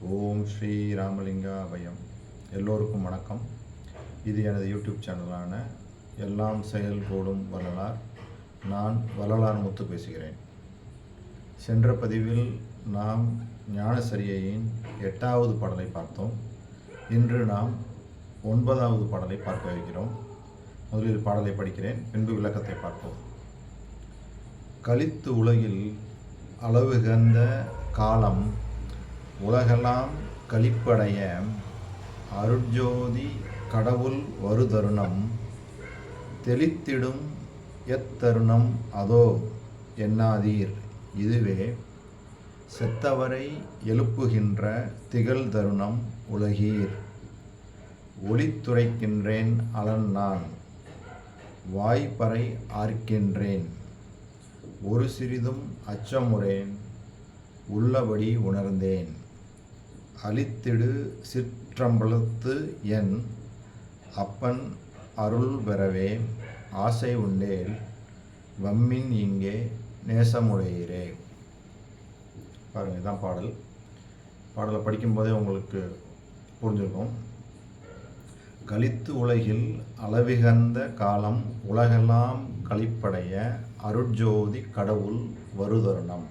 ஓம் ஸ்ரீ ராமலிங்காபயம் எல்லோருக்கும் வணக்கம். இது எனது யூடியூப் சேனலான எல்லாம் செயல்கூடும் வள்ளலார். நான் வள்ளலார் முத்து பேசுகிறேன். சென்ற பதிவில் நாம் ஞானசரியையின் எட்டாவது பாடலை பார்த்தோம். இன்று நாம் ஒன்பதாவது பாடலை பார்க்க இருக்கிறோம். முதலில் பாடலை படிக்கிறேன் பின்பு விளக்கத்தை பார்ப்போம். கலித்து உலகில் அளவுகந்த காலம் உலகெல்லாம் கழிப்படைய அருட்ஜோதி கடவுள் வருதருணம் தெளித்திடும் எத்தருணம் அதோ எண்ணாதீர் இதுவே செத்தவரை எழுப்புகின்ற திகழ் தருணம் உலகீர். ஒளித்துரைக்கின்றேன் அலன் நான் வாய்ப்பறை ஆர்க்கின்றேன். ஒரு சிறிதும் அச்சமுறேன் உள்ளபடி உணர்ந்தேன். அழித்திடு சிற்றம்பலத்து என் அப்பன் அருள் பெறவே ஆசை உண்டேல் வம்மின் இங்கே நேசமுடையிறே. பாருங்கள் இதுதான் பாடல். பாடலை படிக்கும்போதே உங்களுக்கு புரிஞ்சிருக்கும். கலித்து உலகில் அளவிகந்த காலம் உலகெல்லாம் கழிப்படைய அருட்ஜோதி கடவுள் வருதருணம்.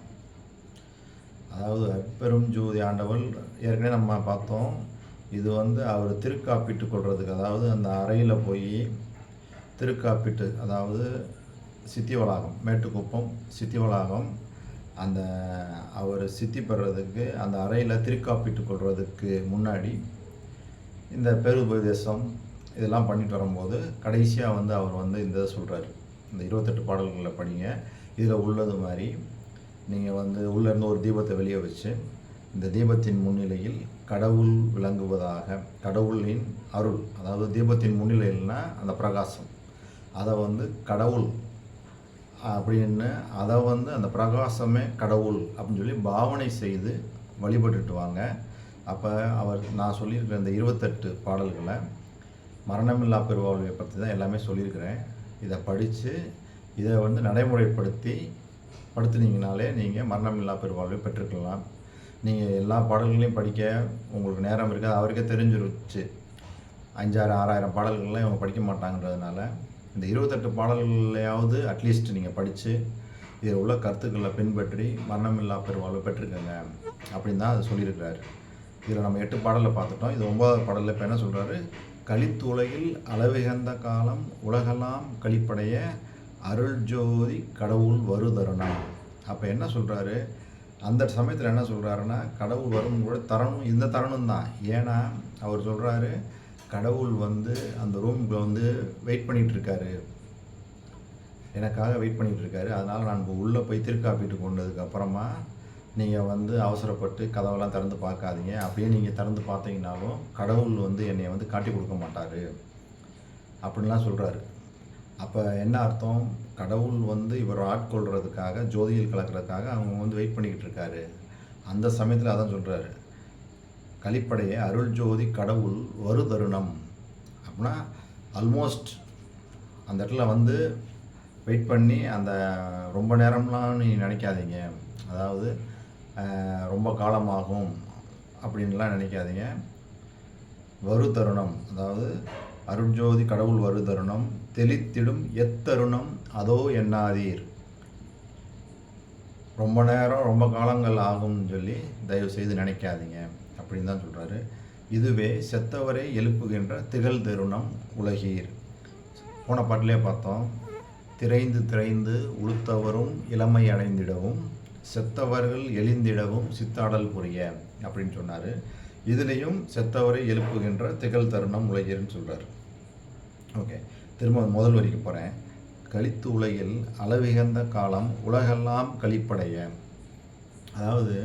அதாவது பெரும் ஜோதி ஆண்டவள் ஏற்கனவே நம்ம பார்த்தோம். இது வந்து அவர் திருக்காப்பிட்டு கொள்றதுக்கு அதாவது அந்த அறையில் போய் திருக்காப்பிட்டு அதாவது சித்தி வளாகம் மேட்டுக்குப்பம் சித்தி வளாகம் அந்த அவர் சித்தி பெறுறதுக்கு அந்த அறையில் திருக்காப்பிட்டு கொள்றதுக்கு முன்னாடி இந்த பெருபதேசம் இதெல்லாம் பண்ணிட்டு வரும்போது கடைசியாக வந்து அவர் வந்து இந்த இதை சொல்கிறாரு இந்த இருபத்தெட்டு பாடல்களில் படிங்க. இதில் உள்ளது மாதிரி நீங்கள் வந்து உள்ளேருந்து ஒரு தீபத்தை வெளியே வச்சு இந்த தீபத்தின் முன்னிலையில் கடவுள் விளங்குவதாக கடவுளின் அருள் அதாவது தீபத்தின் முன்னிலையில்னா அந்த பிரகாசம். அதை வந்து கடவுள் அப்படின்னு அதை வந்து அந்த பிரகாசமே கடவுள் அப்படின்னு சொல்லி பாவனை செய்து வழிபட்டுட்டு வாங்க. அப்போ அவர் நான் சொல்லியிருக்கிற இந்த இருபத்தெட்டு பாடல்களை மரணமில்லா பெருவாழ்வை பற்றி தான் எல்லாமே சொல்லியிருக்கிறேன். இதை படித்து இதை வந்து நடைமுறைப்படுத்தி படுத்துனீங்கனாலே நீங்கள் மரணமில்லா பெருவாழ்வை பெற்றுக்கலாம். நீங்கள் எல்லா பாடல்களையும் படிக்க உங்களுக்கு நேரம் இருக்காது அவருக்கே தெரிஞ்சிருச்சு. அஞ்சாறு ஆறாயிரம் பாடல்கள்லாம் இவங்க படிக்க மாட்டாங்கன்றதுனால இந்த இருபத்தெட்டு பாடல்களையாவது அட்லீஸ்ட் நீங்கள் படித்து இதில் உள்ள கருத்துக்களை பின்பற்றி மரணமில்லா பெருவாழ்வை பெற்றுக்கங்க. அப்படின்னு தான் அது சொல்லியிருக்கிறாரு. இதில் நம்ம எட்டு பாடலில் பார்த்துட்டோம். இது ஒன்பதாவது பாடலில் இப்போ என்ன சொல்கிறாரு கலித்துலகில் அளவிகந்த காலம் உலகெல்லாம் கழிப்படைய அருள் ஜோதி கடவுள் வருதருணம் அப்போ என்ன சொல்கிறாரு அந்த சமயத்தில் என்ன சொல்கிறாருன்னா கடவுள் வரும் கூட தரணும் இந்த தருணம் தான். ஏன்னா அவர் சொல்கிறாரு கடவுள் வந்து அந்த ரூமுக்குள்ள வந்து வெயிட் பண்ணிகிட்ருக்காரு எனக்காக வெயிட் பண்ணிகிட்ருக்காரு அதனால் நான் இப்போ உள்ளே போய் திருக்காப்பிட்டு கொண்டதுக்கப்புறமா நீங்கள் வந்து அவசரப்பட்டு கதவெல்லாம் திறந்து பார்க்காதீங்க. அப்படியே நீங்கள் திறந்து பார்த்தீங்கனாலும் கடவுள் வந்து என்னை வந்து காட்டி கொடுக்க மாட்டார். அப்படின்லாம் சொல்கிறாரு அப்போ என்ன அர்த்தம்? கடவுள் வந்து இவர் ஆட்கொள்கிறதுக்காக ஜோதியில் கலக்கிறதுக்காக அவங்க வந்து வெயிட் பண்ணிக்கிட்டு இருக்காரு. அந்த சமயத்தில் அதான் சொல்கிறாரு கலிப்படைய அருள் ஜோதி கடவுள் வரு தருணம் அப்படின்னா ஆல்மோஸ்ட் அந்த இடத்துல வந்து வெயிட் பண்ணி அந்த ரொம்ப நேரம்லாம் நீ நினைக்காதீங்க. அதாவது ரொம்ப காலமாகும் அப்படின்லாம் நினைக்காதீங்க. வரு தருணம் அதாவது அருட்ஜோதி கடவுள் வரு தருணம் தெளித்திடும் எத்தருணம் அதோ எண்ணாதீர். ரொம்ப நேரம் ரொம்ப காலங்கள் ஆகும்னு சொல்லி தயவு செய்து நினைக்காதீங்க அப்படின்னு தான் சொல்கிறாரு இதுவே செத்தவரை எழுப்புகின்ற திகழ் தருணம் உலகீர். போன பாட்டிலே பார்த்தோம். திரைந்து திரைந்து உளுத்தவரும் இளமை அடைந்திடவும் செத்தவர்கள் எழுந்திடவும் சித்தாடல் புரிய அப்படின்னு சொன்னார். இதுலேயும் செத்தவரை எழுப்புகின்ற திகழ் தருணம் உலகீர்னு சொல்கிறார் ஓகே. திரும்ப முதல் வரிக்கு போகிறேன் கழித்து உலகில் அளவிகந்த காலம் உலகெல்லாம் கழிப்படைய. அதாவது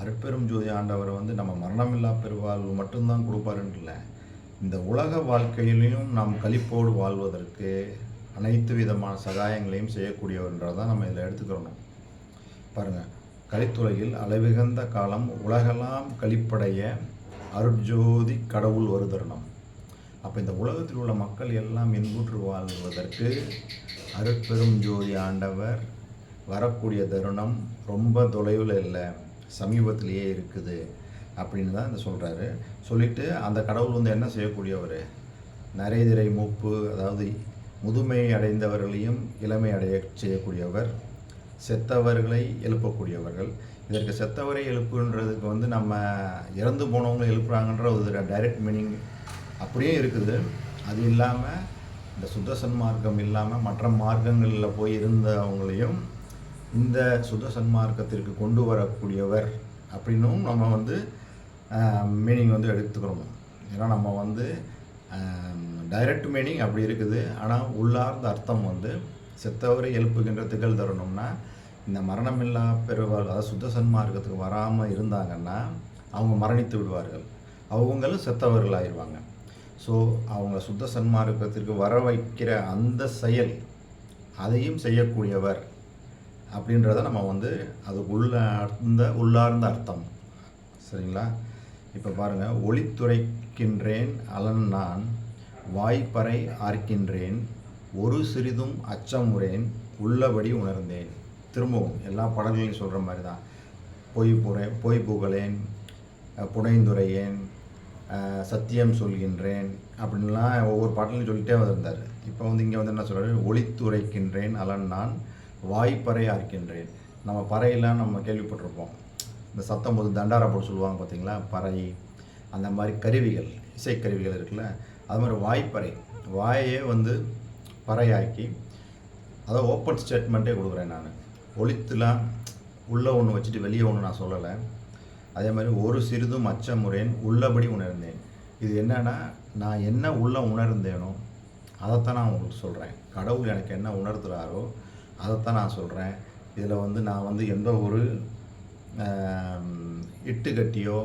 அருட்பெரும் ஜோதி ஆண்டவர் வந்து நம்ம மரணமில்லா பெருவாழ்வு மட்டும்தான் கொடுப்பாருன்னு இல்லை இந்த உலக வாழ்க்கையிலையும் நாம் களிப்போடு வாழ்வதற்கு அனைத்து விதமான சகாயங்களையும் செய்யக்கூடியவன்றதை தான் நம்ம இதில் எடுத்துக்கிறணும். பாருங்கள் கலித்துறையில் அளவிகந்த காலம் உலகெல்லாம் கழிப்படைய அருட்ஜோதி கடவுள் ஒரு தருணம் அப்போ இந்த உலகத்தில் உள்ள மக்கள் எல்லாம் இன்புற்று வாழ்வதற்கு அருட்பெரும் ஜோதி ஆண்டவர் வரக்கூடிய தருணம் ரொம்ப தொலைவில் இல்லை சமீபத்திலேயே இருக்குது அப்படின்னு தான் இந்த சொல்கிறாரு சொல்லிவிட்டு அந்த கடவுள் வந்து என்ன செய்யக்கூடியவர்? நரேதிரை மூப்பு அதாவது முதுமை அடைந்தவர்களையும் இளமை அடைய செய்யக்கூடியவர் செத்தவர்களை எழுப்பக்கூடியவர்கள். இதற்கு செத்தவரை எழுப்புன்றதுக்கு வந்து நம்ம இறந்து போனவங்களை எழுப்புறாங்கன்ற ஒரு டைரக்ட் மீனிங் அப்படியே இருக்குது. அது இல்லாமல் இந்த சுத்த சன்மார்க்கம் இல்லாமல் மற்ற மார்க்கங்களில் போய் இருந்தவங்களையும் இந்த சுத்த சன்மார்க்கத்திற்கு கொண்டு வரக்கூடியவர் அப்படின்னும் நம்ம வந்து மீனிங் வந்து எடுத்துக்கிறோம். ஏன்னா நம்ம வந்து டைரக்ட் மீனிங் அப்படி இருக்குது. ஆனால் உள்ளார்ந்த அர்த்தம் வந்து செத்தவரை எழுப்புகின்ற திகழ் தரணும்னா இந்த மரணமில்லா பெருவாள் அதாவது சுத்த சன்மார்க்கத்துக்கு வராமல் இருந்தாங்கன்னா அவங்க மரணித்து விடுவார்கள். அவங்களும் செத்தவர்கள் ஆயிடுவாங்க ஸோ அவங்க சுத்த சன்மார்க்கத்திற்கு வர வைக்கிற அந்த செயல் அதையும் செய்யக்கூடியவர் அப்படின்றத நம்ம வந்து அது உள்ள அந்த உள்ளார்ந்த அர்த்தம். சரிங்களா? இப்போ பாருங்கள் ஒளித்துரைக்கின்றேன் அலன் நான் வாய்ப்பறை ஆர்க்கின்றேன் ஒரு சிறிதும் அச்சமுறேன் உள்ளபடி உணர்ந்தேன். திரும்பவும் எல்லா பாடல்களையும் சொல்கிற மாதிரி தான் பொய் புறேன் பொய் புகழேன் புனைந்துரையேன் சத்தியம் சொல்கின்றேன் அப்படின்லாம் ஒவ்வொரு பாட்டிலையும் சொல்லிட்டே வந்திருந்தார். இப்போ வந்து இங்கே வந்து என்ன சொல்கிறாரு ஒளித்துரைக்கின்றேன் அலன் நான் வாய்ப்பறை ஆர்க்கின்றேன். நம்ம பறையெல்லாம் நம்ம கேள்விப்பட்டிருப்போம். இந்த சத்தம் போது தண்டாரா போட்டு சொல்லுவாங்க பார்த்தீங்களா? பறை அந்த மாதிரி கருவிகள் இசைக்கருவிகள் இருக்குல்ல? அது மாதிரி வாய்ப்பறை. வாயே வந்து பறையாக்கி அதை ஓப்பன் ஸ்டேட்மெண்ட்டே கொடுக்குறேன் நான். ஒளித்துலாம் உள்ளே ஒன்று வச்சுட்டு வெளியே ஒன்று நான் சொல்லலை. அதே மாதிரி ஒரு சிறிதும் அச்சமுறேன் உள்ளபடி உணர்ந்தேன். இது என்னன்னா நான் என்ன உள்ள உணர்ந்தேனோ அதைத்தான் நான் உங்களுக்கு சொல்கிறேன் கடவுள் எனக்கு என்ன உணர்த்துறாரோ அதைத்தான் நான் சொல்கிறேன் இதில் வந்து நான் வந்து எந்த ஒரு இட்டுக்கட்டியோ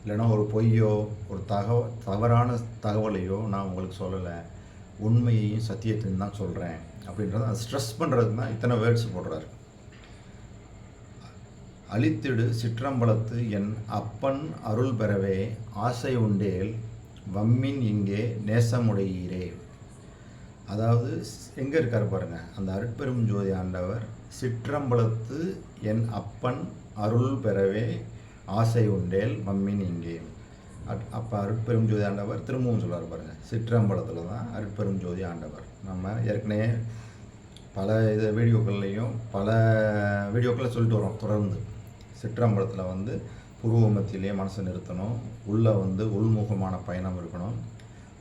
இல்லைன்னா ஒரு பொய்யோ ஒரு தகவ தவறான தகவலையோ நான் உங்களுக்கு சொல்லலை. உண்மையையும் சத்தியத்தையும் தான் சொல்கிறேன் அப்படின்றத ஸ்ட்ரெஸ் பண்ணுறதுக்கு தான் இத்தனை வேர்ட்ஸ் போடுறாரு. அழித்திடு சிற்றம்பலத்து என் அப்பன் அருள் பெறவே ஆசை உண்டேல் வம்மின் இங்கே நேசமுடையீரே. அதாவது எங்கே இருக்கார் பாருங்கள் அந்த அருட்பெரும் ஜோதி ஆண்டவர் சிற்றம்பலத்து என் அப்பன் அருள் பெறவே ஆசை உண்டேல் மம்மின் இங்கே. அட் அப்போ அருட்பெரும் ஜோதி ஆண்டவர் திரும்பவும் சொல்கிறார் பாருங்கள் சிற்றம்பலத்தில் தான் அருட்பெரும் ஜோதி ஆண்டவர். நம்ம ஏற்கனவே பல இது வீடியோக்கள்லேயும் பல வீடியோக்களை சொல்லிட்டு வரோம் தொடர்ந்து. சிற்றம்பலத்தில் வந்து புருவ மத்தியிலே மனசை நிறுத்தணும். உள்ளே வந்து உள்முகமான பயணம் இருக்கணும்.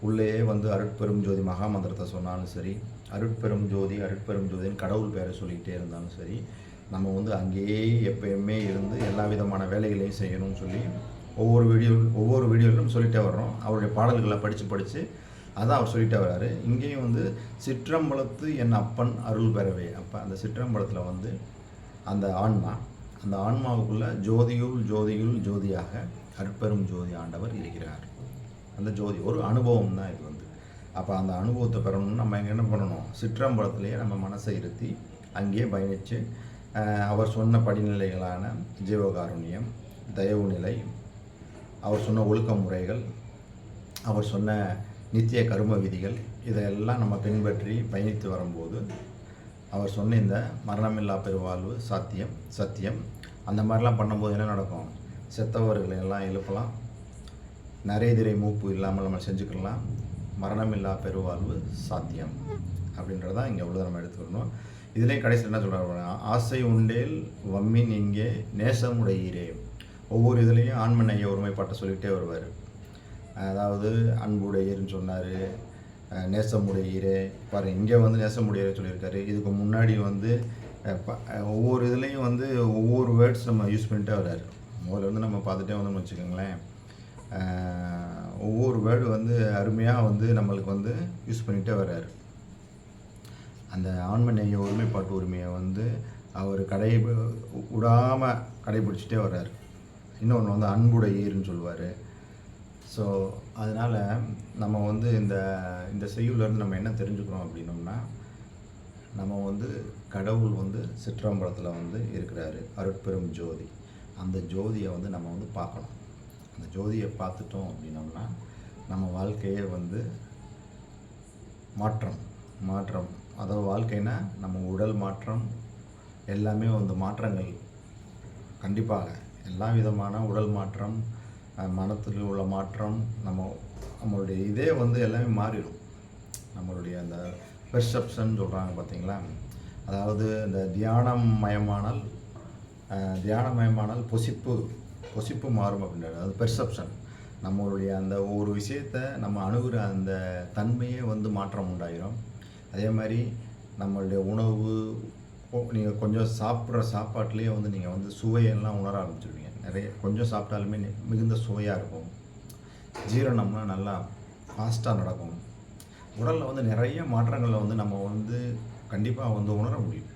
உள்ளேயே வந்து அருட்பெரும் ஜோதி மகாமந்திரத்தை சொன்னாலும் சரி அருட்பெரும் ஜோதி அருட்பெரும் ஜோதின்னு கடவுள் பேரை சொல்லிக்கிட்டே இருந்தாலும் சரி நம்ம வந்து அங்கேயே எப்பயுமே இருந்து எல்லா விதமான வேலைகளையும் செய்யணும்னு சொல்லி ஒவ்வொரு வீடியோ ஒவ்வொரு வீடியோவிலும் சொல்லிகிட்டே வர்றோம். அவருடைய பாடல்களை படித்து படித்து அதான் அவர் சொல்லிட்டே வர்றாரு. இங்கேயும் வந்து சிற்றம்பலத்து என் அப்பன் அருள் பெறவே. அப்போ அந்த சிற்றம்பலத்தில் வந்து அந்த ஆன்மா அந்த ஆன்மாவுக்குள்ள ஜோதியுள் ஜோதியுள் ஜோதியாக அற்பெரும் ஜோதி ஆண்டவர் இருக்கிறார். அந்த ஜோதி ஒரு அனுபவம் தான் இது வந்து. அப்போ அந்த அனுபவத்தை பெறணும்னு நம்ம என்ன பண்ணணும்? சிற்றம்பலத்திலேயே நம்ம மனசை இருத்தி அங்கேயே பயணித்து அவர் சொன்ன படிநிலைகளான ஜீவகாருண்யம் தயவு நிலை அவர் சொன்ன ஒழுக்க முறைகள் அவர் சொன்ன நித்திய கரும விதிகள் இதையெல்லாம் நம்ம பின்பற்றி பயணித்து வரும்போது அவர் சொன்ன இந்த மரணமில்லா பெருவாழ்வு சாத்தியம் சத்தியம் அந்த மாதிரிலாம் பண்ணும்போது என்ன நடக்கும்? செத்தவர்களை எல்லாம் எழுப்பலாம். நரைதிரை மூப்பு இல்லாமல் நம்ம செஞ்சுக்கலாம் மரணமில்லா பெருவாழ்வு சாத்தியம் அப்படின்றதான் இங்கே உள்ளதை நம்ம எடுத்துக்கணும். இதுலேயும் கடைசியில் என்ன சொல்கிறாங்க ஆசை உண்டேல் வம்மின் இங்கே நேசமுடையீரே ஒவ்வொரு இதுலேயும் ஆண்மன் ஐயா ஒருமைப்பாட்டை சொல்லிகிட்டே வருவார். அதாவது அன்புடையர்னு சொன்னார் நேசமுடையீரே பாரு இங்கே வந்து நேசமுடையீரே சொல்லியிருக்காரு. இதுக்கு முன்னாடி வந்து ஒவ்வொரு இதுலேயும் வந்து ஒவ்வொரு வேர்ட்ஸ் நம்ம யூஸ் பண்ணிட்டே வர்றாரு முதல்ல வந்து நம்ம பார்த்துட்டே வந்தோம்னு வச்சுக்கோங்களேன். ஒவ்வொரு வேர்டு வந்து அருமையாக வந்து நம்மளுக்கு வந்து யூஸ் பண்ணிகிட்டே வர்றாரு அந்த ஆண்மநேய ஒருமைப்பாட்டு உரிமையை வந்து அவர் கடை விடாமல் கடைபிடிச்சிட்டே வர்றாரு இன்னொன்று வந்து அன்புடையீர்னு சொல்லுவார். ஸோ அதனால் நம்ம வந்து இந்த இந்த செய்யுள்லேருந்து நம்ம என்ன தெரிஞ்சுக்கிறோம் அப்படின்னோம்னா நம்ம வந்து கடவுள் வந்து சிற்றம்பலத்தில் வந்து இருக்கிறாரு அருட்பெரும் ஜோதி. அந்த ஜோதியை வந்து நம்ம வந்து பார்க்கணும். அந்த ஜோதியை பார்த்துட்டோம் அப்படின்னோம்னா நம்ம வாழ்க்கையே வந்து மாற்றம் மாற்றம். அதாவது வாழ்க்கைனா நம்ம உடல் மாற்றம் எல்லாமே வந்து மாற்றங்கள். கண்டிப்பாக எல்லா விதமான உடல் மாற்றம் மனத்தில் உள்ள மாற்றம் நம்ம நம்மளுடைய இதே வந்து எல்லாமே மாறிடும். நம்மளுடைய அந்த பெர்செப்ஷன் சொல்கிறாங்க பார்த்தீங்களா? அதாவது இந்த தியானம் மயமானால் அஹ், தியானமயமானால் பொசிப்பு பொசிப்பு மாறும் அப்படின்றது அது பெர்செப்ஷன் நம்மளுடைய அந்த ஒரு விஷயத்தை நம்ம அணுகிற அந்த தன்மையே வந்து மாற்றம் உண்டாயிரும். அதே மாதிரி நம்மளுடைய உணவு நீங்கள் கொஞ்சம் சாப்பிட்ற சாப்பாட்டிலேயே வந்து நீங்கள் வந்து சுவையெல்லாம் உணர ஆரம்பிச்சிருவீங்க. நிறைய கொஞ்சம் சாப்பிட்டாலுமே மிகுந்த சுவையாக இருக்கும். ஜீரணம்லாம் நல்லா ஃபாஸ்ட்டாக நடக்கும். உடலில் வந்து நிறைய மாற்றங்களை வந்து நம்ம வந்து கண்டிப்பாக வந்து உணர முடியும்.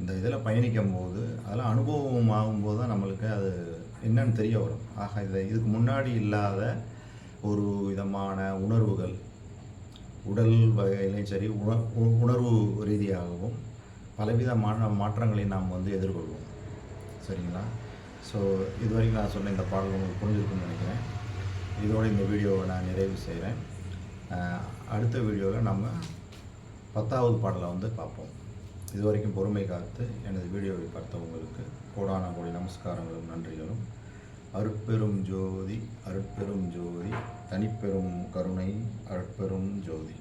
இந்த இதில் பயணிக்கும் போது அதெல்லாம் அனுபவம் ஆகும்போது தான் நம்மளுக்கு அது என்னன்னு தெரிய வரும். ஆக இதை இதுக்கு முன்னாடி இல்லாத ஒரு விதமான உணர்வுகள் உடல் வகையிலையும் சரி உண உ- உணர்வு ரீதியாகவும் பலவிதமான மாற்றங்களை நாம் வந்து எதிர்கொள்வோம். சரிங்களா? ஸோ இது வரைக்கும் நான் சொன்ன இந்த பாடல் உங்களுக்கு புரிஞ்சிருக்குன்னு நினைக்கிறேன். இதோட இந்த வீடியோவை நான் நிறைவு செய்கிறேன் அடுத்த வீடியோவில் நம்ம பத்தாவது பாடலை வந்து பார்ப்போம். இது வரைக்கும் பொறுமை காத்து எனது வீடியோவை பார்த்த உங்களுக்கு கோடான கோடி நமஸ்காரங்களும் நன்றிகளும். அருட்பெரும் ஜோதி அருட்பெரும் ஜோதி தனிப்பெரும் கருணை அருட்பெரும் ஜோதி.